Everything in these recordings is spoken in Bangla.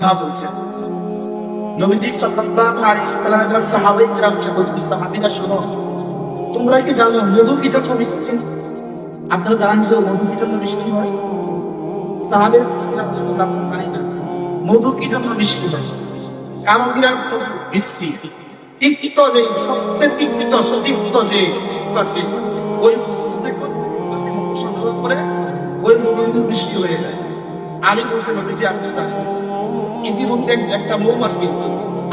কথা তোমরা কি জানো মধু কি যত মিষ্টি? আপনারা জানেন যে মধু কি যত মিষ্টি হয়? সাহাবীরা মধু কি যত মিষ্টি হয়। বিরাট মধু মিষ্টি। তিক্ত যে, সবচেয়ে তিক্ত সতীর্থ যে আছে, ওই বস্তু দেখো করে ওই মধু মিষ্টি হয়ে যায়। আমি বলছি নবীজি আপনি জানেন। ইতিমধ্যে একটা মৌমাছি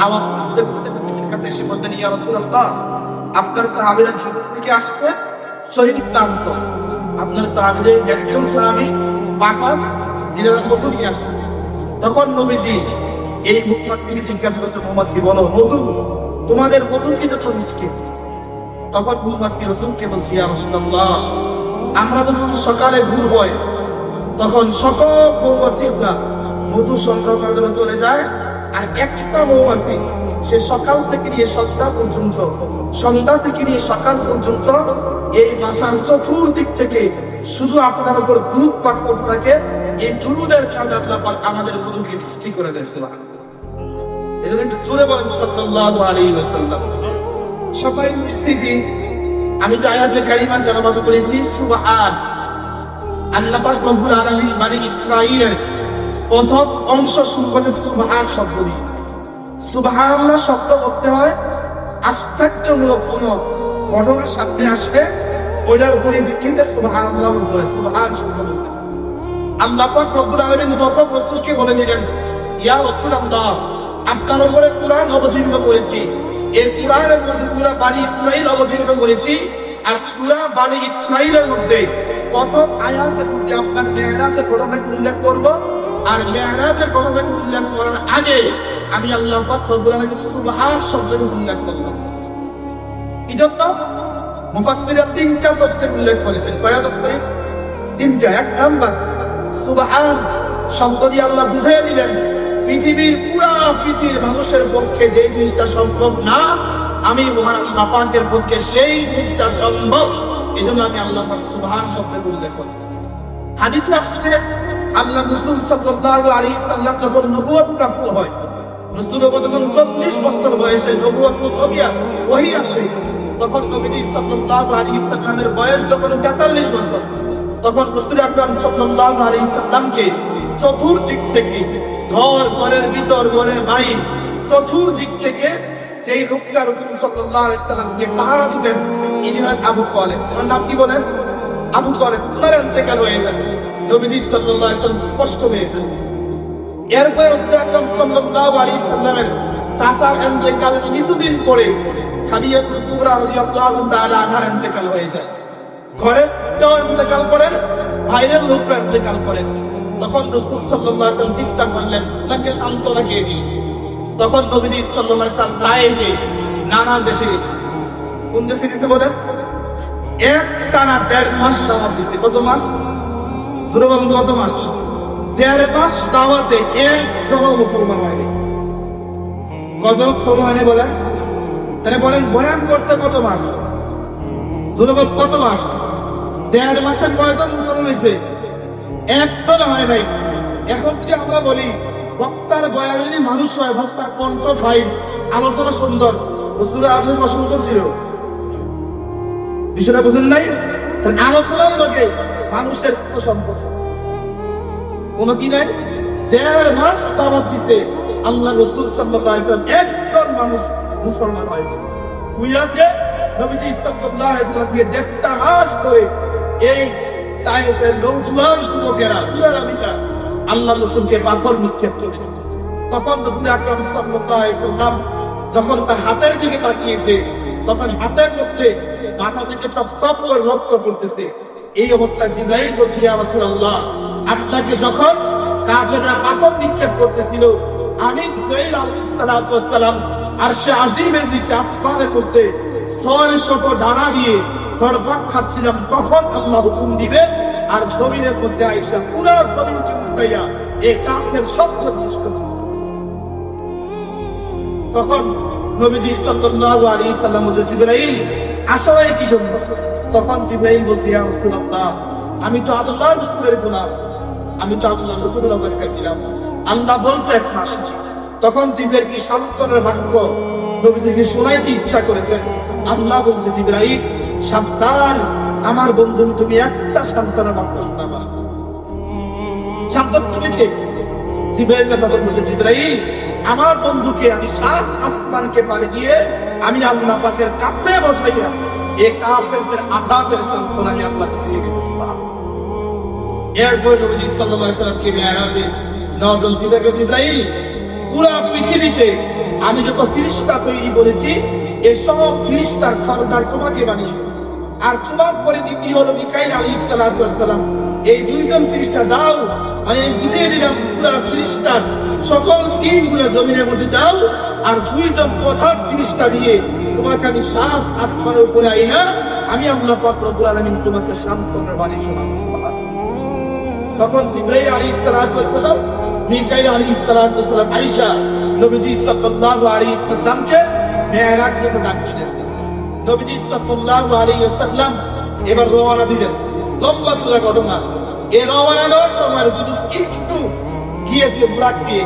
আওয়াজ কাছে এসে বললেন ইয়া রাসূলুল্লাহ, আপনার সাহাবীরা যুগ থেকে আসছে, শরীর ক্লান্ত। আপনার সাহাবীদের একজন সাহাবী পাকার যিনারা মধু নিয়ে আসেন। তখন নবীজি এই মৌমাছিকে জিজ্ঞাসা করছে, মৌমাছি, বলো, মধু, তোমাদের মধু কি যত মিষ্টি? তখন মৌমাছি রসুলকে বলছি, ইয়া রাসূলুল্লাহ, আমরা যখন সকালে ঘুর হয়, তখন সকল মৌমাছিরা মধু সংগ্রহ করার জন্য চলে যায়। আর একটা মৌমাছি সে সকাল থেকে নিয়ে সন্ধ্যা পর্যন্ত, সন্ধ্যা থেকে নিয়ে সকাল পর্যন্ত এই বাসার চতুর্দিক থেকে শুধু আপনার উপর দুধ পাঠ করতে থাকে। এই দুরুদের কাজে আল্লাহ আমাদের মধুকে সৃষ্টি করে দেয় সুবহানাল্লাহ। এই জন্য একটু জোরে বলেন, সাল্লাল্লাহু আলাইহি ওয়াসাল্লাম। সবাই মিস্ত্রি আমি যে প্রথম অংশ শুরু করে সুবহান শব্দ দিয়ে সুবহানাল্লাহ শব্দ করতে হয়, আশ্চর্যমূলক কোন ঘটনা সামনে আসলে ওইটার উপরে ভিত্তিতে সুবহানাল্লাহ বলতে হয়, সুবহান শব্দ বলতে। আল্লাহ রব্বুল আলামিন প্রথম রসূলকে বলে দিলেন, ইয়া রাসূলুল্লাহ, আপনার উপরে কোরআন অবতীর্ণ করেছি। এই কোরআনের মধ্যে সূরা বানি ইসরাইল অবতীর্ণ করেছি আর সূরা বানি ইসরাইলের মধ্যে প্রথম আয়াতের মধ্যে আপনার মেহরাজের ঘটনাকে উল্লেখ করব। আর মেহরাজের ঘটনাকে উল্লেখ করার আগে আমি আল্লাহ পাক রব্বুল আলামিন সুবহান শব্দের উল্লেখ করলাম। এই জন্য মুফাসসিররা তিনটা তফসির উল্লেখ করেছেন। কয়টা তফসির? তিনটা। এক নাম্বার, সুবহান শব্দ দিয়ে আল্লাহ বুঝিয়ে দিলেন, পৃথিবীর পুরা পৃথিবীর মানুষের পক্ষে যে জিনিসটা সম্ভব না, আমি মহান আল্লাহ পাকের পক্ষে সেই জিনিসটা সম্ভব। এই জন্য আমি আল্লাহ সুবহান শব্দের উল্লেখ করি হাদিসে আসছে, আল্লাহ রসুল সাল্লাল্লাহু আলাইহি সাল্লাম যখন নবুয়ত প্রাপ্ত হয়, রসুল যখন চল্লিশ বছর বয়সে নবুয়ত নবিয়া ওহি আসে, তখন নবীজি সাল্লাল্লাহু আলাইহি সাল্লামের বয়স যখন তেতাল্লিশ বছর, তখন রসুল আকরাম সাল্লাল্লাহু আলাইহি সাল্লামকে চতুর্দিক থেকে ঘর, ঘরের ভিতর, ঘরের বাইর, চতুর্দিক থেকে যেই লোকটা রসুল সাল্লাল্লাহু আলাইহি সাল্লামকে পাহারা দিতেন, ইনি হন আবু তালেব। ওনার নাম কি বলেন? আবু তালেব ওনার ইন্তেকাল হয়ে যায়। নবীজি সাল্লাল্লাহু আলাইহি সাল্লাম কষ্ট পেয়েছেন এরপর রসুল আকরাম সাল্লাল্লাহু আলাইহি সাল্লামের চাচার ইন্তেকালের কিছুদিন পরে খাদিজাতুল কুবরা রাদিয়াল্লাহু তাআলা আনহার ইন্তেকাল হয়ে যায়। ঘরের লোকটাও ইন্তেকাল করেন ভাইয়ের লোকটা ইন্তেকাল করেন। তখন রসুল সাল্লাল্লাহু আলাইহি সাল্লাম চিন্তা করলেন, তাকে শান্ত লাগিয়ে দিই। তখন নবীজি সাল্লাল্লাহু আলাইহি সাল্লাম তায়েফে নানা দেশে গেছে। কোন দেশে গেছে বলেন? এক টানা দেড় মাস দাওয়াত দিছে। কত মাস? শুরু বলুন কত মাস? দেড় মাস দাওয়াতে একজন মুসলমান হয়নি। কজন মুসলমান হয়নি বলেন? তাহলে বলেন, বয়ান করছে কত মাস? জুলুম কত মাস? দেড় মাসে কয়জন মুসলমান হয়েছে? একজন হয় নাই। এখন যদি আমরা বলি, বক্তার বয়ান যদি মানুষ হয়, বক্তার কণ্ঠ ফাইন আলোচনা সুন্দর। রসুলের আলোচনা অসুন্দর ছিল। বিষয়টা বুঝেন নাই? তাহলে আলোচনার লগে মানুষের সম্পর্ক কোনো কি নাই? দেড় মাস দাওয়াত দিছে। আল্লাহ রসুল একজন মানুষ মুসলমান হয় নবীজি দেড়টা মাস ধরে এই তাইফের নৌজওয়ান যুবকেরা আল্লাহ রসুলকে পাথর নিক্ষেপ করেছে। তখন রসুল আকরাম আলাইহি যখন তার হাতের দিকে তাকিয়েছে, তখন হাতের মধ্যে মাথা থেকে টপ করে রক্ত পড়তেছে। এই অবস্থায় জিব্রাইল বলছে রাসূলুল্লাহ, আপনাকে যখন কাফেররা পাথর নিক্ষেপ করতেছিল, আমি জিব্রাইল আলাইহিস সালাতু ওয়াস সালাম আরশে আজিমের নিচে আসমানের মধ্যে ছয় শত ডানা দিয়ে দরবার খাচ্ছিলাম। তখন আল্লাহ হুকুম দিবে, আর জমিনের মধ্যে আইসা পুরা জমিনকে উঠাইয়া এই কাফের শব্দ সৃষ্টি তখন নবীজি সাল্লাল্লাহু আলাইহি সাল্লাম বলছে আসলে কি জন্য? তখন জিবরাইল বলছে আমি তো আল্লাহর রসুলের গোলাম। আমি তো আল্লাহর রসুলের কাছে ছিলাম। আল্লাহ বলছে, এখন আসছি তখন জিবের কি বাক্য নবীজিকে শোনাইতে ইচ্ছা করেছেন? আল্লাহ বলছে জিব্রাহিম সাবধান। আমার বন্ধু তুমি একটা সান্ত্বনের বাক্য শোনাবা। সান্ত্বন তুমি কে? কথা বলছে, জিব্রাইল, আমার বন্ধুকে আমি সাত আসমানকে পাড়ি দিয়ে আমি আল্লাহ পাকের কাছে বসাইয়া এই কাফেরদের আঘাতের সান্ত্বনা আমি আল্লাহকে দিয়ে দেব। এরপর নবী সাল্লাল্লাহু আলাইহি সাল্লামকে মেরাজে নজন জিবাকে জিব্রাইল, পুরা পৃথিবীতে আমি যত ফিরিস্তা তৈরি করেছি এসব ফিরিস্তার সর্দার তোমাকে বানিয়েছি। আর তোমার পরে দ্বিতীয় হলো মিকাইল আলাইহিস সালাম। এই দুইজন ফিরিস্তা যাও মানে বুঝিয়ে দিলাম পুরা ফিরিস্তার সকল টিমগুলো জমিনের মধ্যে যাও আর দুইজন প্রধান ফিরিস্তা দিয়ে তোমাকে আমি সাফ আসমানের উপরে আইনা আমি আল্লাহ পাক রব্বুল আলামিন তোমাকে সান্ত্বনার বাণী সুবহানাল্লাহ। তখন জিব্রাইল আলাইহিস সালাতু মিকাইল আলাইহিস সালাতু ওয়াসসালাম নবীজি সাল্লাল্লাহু আলাইহি সাল্লামকে মেরাজ জন্য ডাক নবীজি সাল্লাল্লাহু আলাইহি ওয়াসাল্লাম এবার রওনা দিলেন। লম্বা চূড়া ঘটনা। এই রওনা দেওয়ার সময় শুধু একটু গিয়েছে বুড়াক দিয়ে।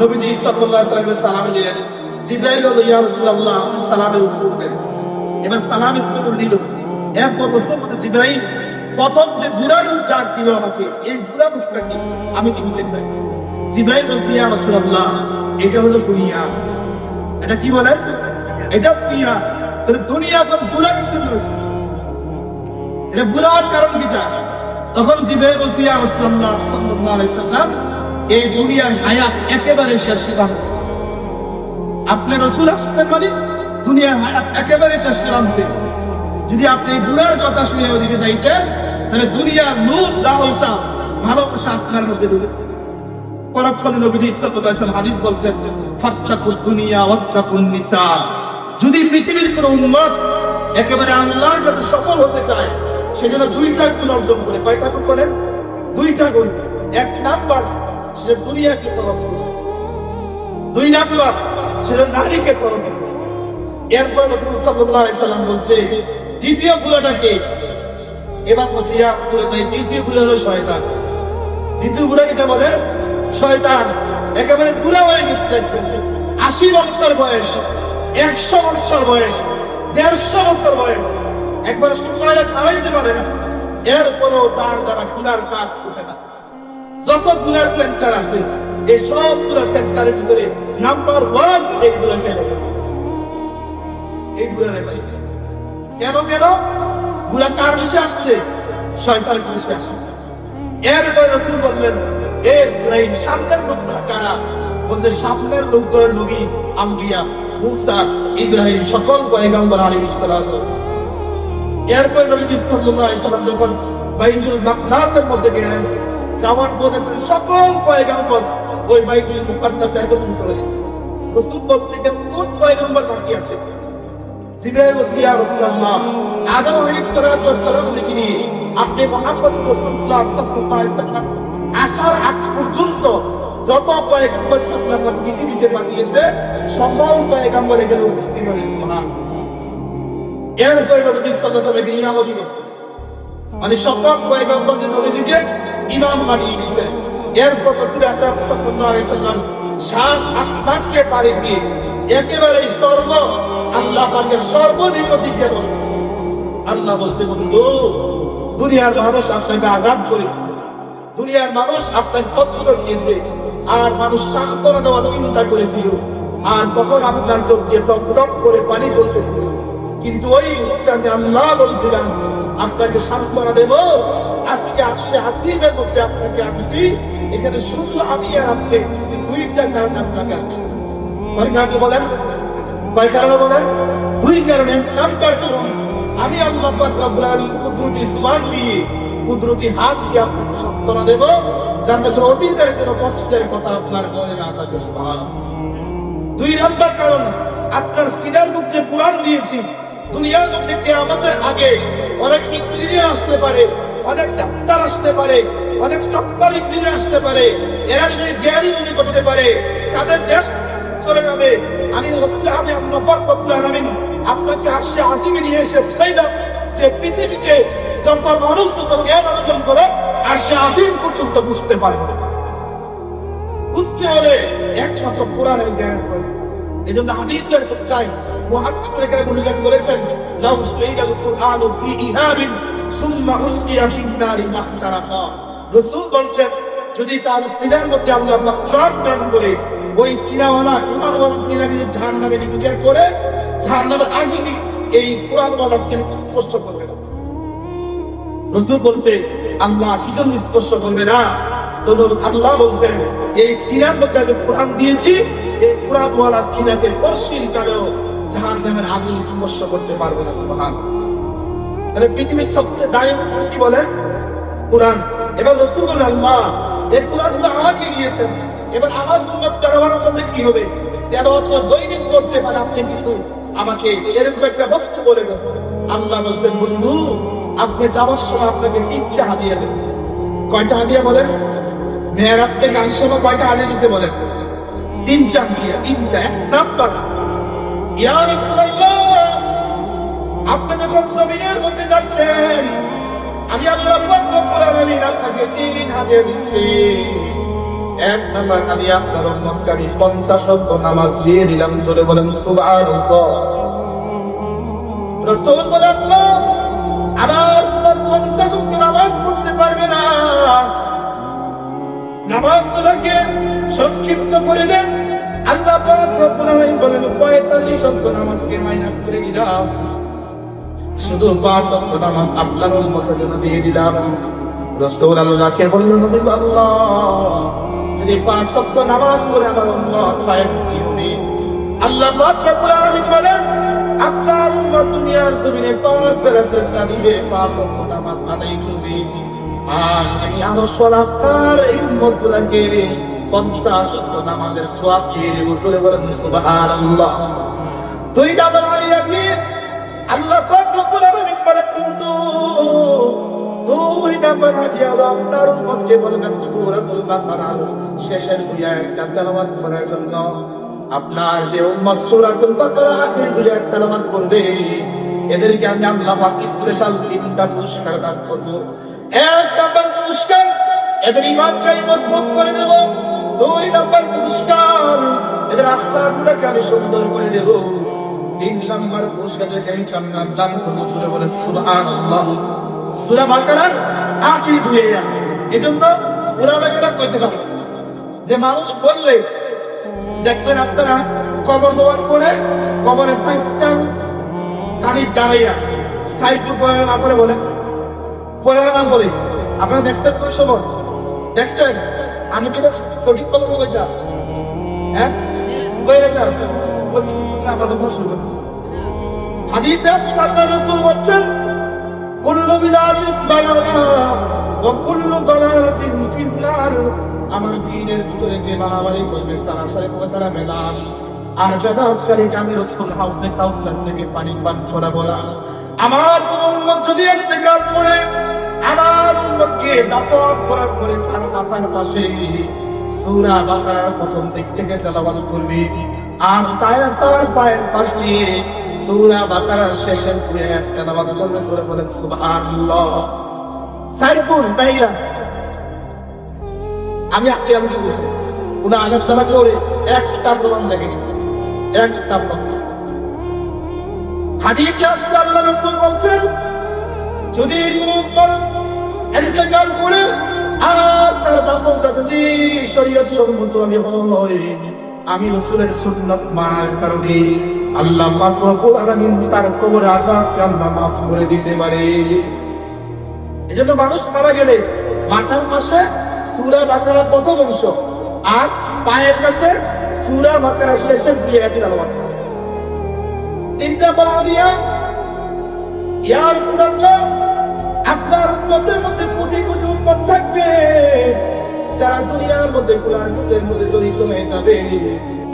নবীজি সাল্লাল্লাহু আলাইহি সালাম দিলেন জিব্রাইল বলল ইয়া রাসূলুল্লাহ সালামের উত্তর দেন। এবার সালামের উত্তর দিল। এরপর বলতে জিব্রাইল প্রথম যে বুড়া লোক ডাক দিল আমাকে, এই বুড়া কি আমি চিনতে চাই। জিব্রাইল বলছে, ইয়া রাসূলুল্লাহ, এটা হলো দুনিয়া। এটা কি বলেন এটা দুনিয়া। তাহলে দুনিয়া তো বুড়া কিছু করেছে এটা বুড়ার কারণ কিটা তখন জিব্রাইল বলছে, ইয়া রাসূলুল্লাহ, সাল্লাল্লাহু আলাইহি সাল্লাম এই দুনিয়ার হায়াত একেবারে শেষ প্রান্ত আপনি রসুল আসছেন মানে দুনিয়ার হায়াত একেবারে শেষ প্রান্তে যদি আপনি বুড়ার কথা শুনে ওদিকে যাইতেন, তাহলে দুনিয়ার লোভ লালসা ভালোবাসা আপনার মধ্যে ঢুকে। পরক্ষণে আলাইহি হাদিস বলছেন দুনিয়া নিসা। যদি পৃথিবীর কোন উম্মত একেবারে আল্লাহর কাছে সফল হতে চায়, সে যেন দুইটা গুণ অর্জন করে। কয়টা গুণ করেন? দুইটা গুণ। এক নাম্বার সে দুনিয়াকে তলব করে দুই নাম্বার সে নারীকে তলব করে এরপর রাসূল আলাইহি সাল্লাম বলছে, দ্বিতীয় গুণাটাকে এবার বলছে, ইয়া দ্বিতীয় গুণ হলো শয়তান। দ্বিতীয় বলে? শয়তান। একেবারে বুড়া হয়ে গেছে আশি বছর বয়স, একশো বছর বয়স, দেড়শো বছর বয়স। একবার সময় দাঁড়াইতে পারে না এরপরেও তার দ্বারা ক্ষুদার কাজ ছুটে না। যতগুলার সেন্টার আছে, এই সবগুলা সেন্টারের ভিতরে নাম্বার ওয়ান এইগুলো কেন এইগুলো রেখাই কেন কেন? গুলা কার বেশি আসছে? শয়তানের বেশি আসছে। এরপর রসুল বললেন, এ ইব্রাহিম সামনের কারা? সামনের লোকগুলো নবী মুসা, ইব্রাহিম, সকল পয়গম্বর যখন মধ্যে গেলেন যাওয়ার তিনি সকল পয়গম্বর ওই বাইতুল মুকাদ্দাসে একত্রিত হয়েছে। রসুল বলছে যে কোন পয়গম্বর বাকি আছে? জিব্রাইল বলছে, ইয়া রাসূলুল্লাহ, আদম আলাইহিস সালাতু ওয়াস সালাম নিয়ে আপনি মুহাম্মদ রাসূলুল্লাহ সাল্লাল্লাহু আলাইহি সাল্লাম আসার আগ পর্যন্ত যত পয়গম্বর পাক পৃথিবীতে পাঠিয়েছে, সকল পয়গম্বর এখানে উপস্থিত হয়েছে। এরপরে নবী সাল্লাল্লাহু আলাইহি ওয়াসাল্লাম ইমামতি করছে মানে সকল পয়গম্বর যে নবীজিকে ইমাম বানিয়ে দিয়েছে এরপর রাসূল আকরাম সাল্লাল্লাহু আলাইহি সাল্লাম সাত আসমানকে পাড়ি দিয়ে একেবারে সর্ব, আল্লাহ পাকের সর্বনিকটিকে বলছে আল্লাহ বলছে, বন্ধু, দুনিয়ার মানুষ আপনাকে আঘাত করেছে। দুনিয়ার মানুষ আপনাকে কষ্ট দিয়েছে। আর মানুষ সান্ত্বনা দেওয়ার চিন্তা করেছিল। আর তখন আপনার চোখ দিয়ে টপ টপ করে পানি পড়তেছিল কিন্তু ওই মুহূর্তে আমি আল্লাহ বলছিলাম, আপনাকে সান্ত্বনা দেব। আজকে আসছে আসিমের মধ্যে আপনাকে আনছি এখানে শুধু আমি আর আপনি দুইটা আপনাকে আনছি কয় কারণে বলেন? কয় কারণে বলেন? দুই কারণে। নাম্বার কারণ, আমি আল্লাহ পাক রব্বুল আলামিন কুদরতি সুবহান দিয়ে, কুদরতি হাত দিয়ে আপনাকে সান্ত্বনা দেব, যাতে অতীতের কোনো কষ্টের কথা আপনার মনে না থাকে। দুই নাম্বার কারণ, আপনার সিনার মধ্যে পুরাণ দিয়েছি। দুনিয়ার মধ্যে কে আমাদের আগে অনেক ইঞ্জিনিয়ার আসতে পারে অনেক ডাক্তার আসতে পারে, অনেক সফটওয়্যার ইঞ্জিনিয়ার আসতে পারে, এরা নিজের জ্ঞানী মনে করতে পারে, যাদের দেশ চলে যাবে। আমি রসুল আমি আপনার বরকতুল আলামিন আপনাকে আসে আসিমে নিয়ে এসে বুঝাই দাও যে পৃথিবীতে যত মানুষ যত জ্ঞান অর্জন করে আসে আসিম পর্যন্ত বুঝতে পারে। বুঝতে হলে একমাত্র কোরআনের জ্ঞান করবে এই জন্য হাদিসের চাই মুহাদ্দিসরা এখানে উল্লেখ করেছেন, লাউ সুইদাল কুরআনু ফি ইহাবিন সুম্মা বলছেন, যদি টান করে ওই কোরআনওয়ালা করে, জাহান্নামের এই কোরআনওয়ালা স্পর্শ করবে না। বলছে, আল্লাহ কি জন্য স্পর্শ করবে না? আল্লাহ বলছেন, এই সিনার মধ্যে আমি কোরআন দিয়েছি, এই কোরআন ওয়ালা সিনাকে পশ্চিম কালেও জাহান নামের আগুন স্পর্শ করতে পারবে না সুবহান তাহলে পৃথিবীর সবচেয়ে দায়ী মুসলিম কি বলেন কোরআন। এবার রসুল এই কোরআন তো আমাকে দিয়েছেন। এবার আমার উন্মত তেরোবার করলে কি হবে? তেরো বছর দৈনিক করতে পারে আপনি কিছু, আমাকে এরকম একটা বস্তু আল্লাহ বলছেন, বন্ধু, আপনি যাওয়ার সময় আপনাকে তিনটা হাদিয়া দেন। কয়টা হাদিয়া বলেন? মেয়েরাজ থেকে সময় কয়টা হাদিয়া দিছে বলেন? তিনটা হাদিয়া, তিনটা, এক নাম্বার। ইয়া যখন জমিনের মধ্যে যাচ্ছেন। আমি আল্লাহ আপনাকে তিন হাদিয়া দিচ্ছি। এক নামাজ আমি আপনার পঞ্চাশ নামাজ দিয়ে দিলাম, জোরে বলেন সুবহানাল্লাহ। রাসূল বলেন আমার পঞ্চাশ নামাজ পড়তে পারবে না। নামাজ গুলোকে সংক্ষিপ্ত করে দেন। আল্লাহ বলেন 45 অক্ট নামাজকে মাইনাস করে দিলাম। শুধু পাঁচ অক্ট নামাজ আপনার উম্মতের জন্য দিয়ে দিলাম। নবী আল্লাহ, যদি পাঁচ নামাজ পড়ে আমার উম্মত ফায়দা কি হবে? আল্লাহ আপনার উম্মত দুনিয়ার জমিনে পাঁচ দিবে, পাঁচ নামাজ আদায় করবে। আর আমি আদর্শ আপনার এই উম্মত গুলাকে পঞ্চাশ অক্ট নামাজের সোয়াব দিয়ে বলেন, সুবহানাল্লাহ। দুই আল্লাহ পাক কিন্তু দুই নাম্বার হাজি আল্লাহ আপনার উম্মতকে বলবেন সূরাতুল বাকারার শেষের দুই আয়াতটা তেলাওয়াত করার জন্য আপনার যে উম্মত সূরাতুল বাকারা আখির দুই আয়াত তেলাওয়াত করবে, এদেরকে আমি আল্লাহ পাক স্পেশাল তিনটা পুরস্কার দান করব। এক নাম্বার পুরস্কার, এদের ইমানকে মজবুত করে দেব। দুই নাম্বার পুরস্কার, এদের আখলাকগুলোকে আমি সুন্দর করে দেব। তিন নম্বর পুরস্কারকে আমি জান্নাত দান করব জুড়ে বলেন সুবহানাল্লাহ। সূরা বাকারার আখির ধুয়ে এজন্য সূরা বাকারা কইতে হবে, যে মানুষ বললে দেখবেন আপনারা কবর দেওয়ার পরে কবরের সাইডটা কানির দাঁড়াইয়া সাইড উপরে না করে বলেন পরে না বলে আপনারা দেখছেন কোন সময়? দেখছেন? আমি কিন্তু সঠিক কথা বলে যা হ্যাঁ? বলে যা আমার কথা ভিতরে যে বাড়াবাড়ি করবে সারে করে তারা বেদাত আর বেদাতকারীকে আমি রাসূল হাউসে কাউসার থেকে পানি পান করা বলা আমার উম্মত যদি ইন্তেকাল করে আমার উম্মতকে দাফন করার পরে তার মাথার পাশে সূরা বাকারার প্রথম দিক থেকে তেলাওয়াত করবে। আর তাই তার পায়ের পাশে সূরা বাকারার শেষের দুই আয়াত তেলাওয়াত করবে সূরা বলেন সুবহানাল্লাহ। আমি আছি, আমি উনি আলোচনা করে একটা প্রমাণ একটা প্রমাণ। হাদিসে আসছে, আল্লাহ বলছেন, যদি করে, আর তার দাফনটা যদি শরীয়ত সম্মত আমি আমি রাসূলের সুন্নাত মানার কারণে আল্লাহ পাক আলামিন তার কবরে আযাবকে আল্লাহ মাফ করে দিতে পারে। এজন্য মানুষ মারা গেলে মাথার পাশে সূরা বাকারার প্রথম অংশ আর পায়ের কাছে সূরা বাকারার শেষের দিয়ে একই আলাদা তিনটা বলা দিয়া, ইয়া রাসূলুল্লাহ, আপনার উম্মতের মধ্যে কোটি কোটি উম্মত থাকবে। যারা দুনিয়ার মধ্যে কুলার মধ্যে জড়িত হয়ে যাবে